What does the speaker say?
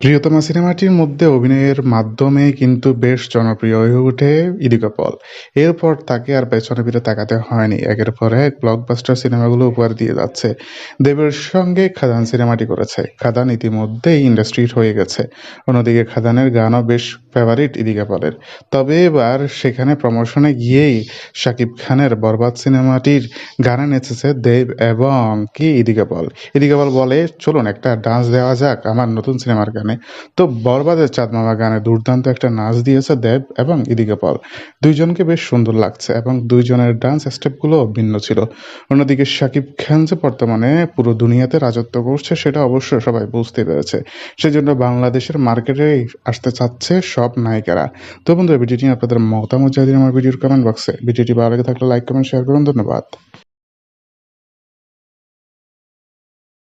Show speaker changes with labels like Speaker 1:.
Speaker 1: প্রিয়তমা সিনেমাটির মধ্যে অভিনয়ের মাধ্যমে কিন্তু বেশ জনপ্রিয় হয়ে ওঠে ইদিকা পল। এরপর তাকে আর পেছনে ফিরে তাকাতে হয়নি। একের পর এক ব্লকবাস্টার সিনেমাগুলো উপহার দিয়ে যাচ্ছে। দেবের সঙ্গে খাদান সিনেমাটি করেছে। খাদান ইতিমধ্যেই ইন্ডাস্ট্রির হয়ে গেছে। অন্যদিকে খাদানের গানও বেশ ফেভারিট ইদিকা পলের। তবে এবার সেখানে প্রমোশনে গিয়েই শাকিব খানের বরবাদ সিনেমাটির গানে নেচেছে দেব এবং কি ইদিকা পল। ইদিকা পল বলে, চলুন একটা ডান্স দেওয়া যাক। আমার নতুন সিনেমার গানে তো বরবাদের চাঁদ মামা গানে দুর্দান্ত একটা নাচ দিয়েছে দেব এবং ইদিকা পল। দুইজনকে বেশ সুন্দর লাগছে এবং দুইজনের ডান্স স্টেপগুলো ভিন্ন ছিল। অন্যদিকে শাকিব খান যে বর্তমানে পুরো দুনিয়াতে রাজত্ব করছে, সেটা অবশ্য সবাই বুঝতে পেরেছে। সেজন্য বাংলাদেশের মার্কেটে আসতে চাচ্ছে সব নায়িকারা। তো বন্ধুরা, ভিডিওটি আপনাদের মতামত জানিয়ে আমার ভিডিওর কমেন্ট বক্সে ভিডিওটি ভালো লাগে থাকলে লাইক কমেন্ট শেয়ার করুন। ধন্যবাদ।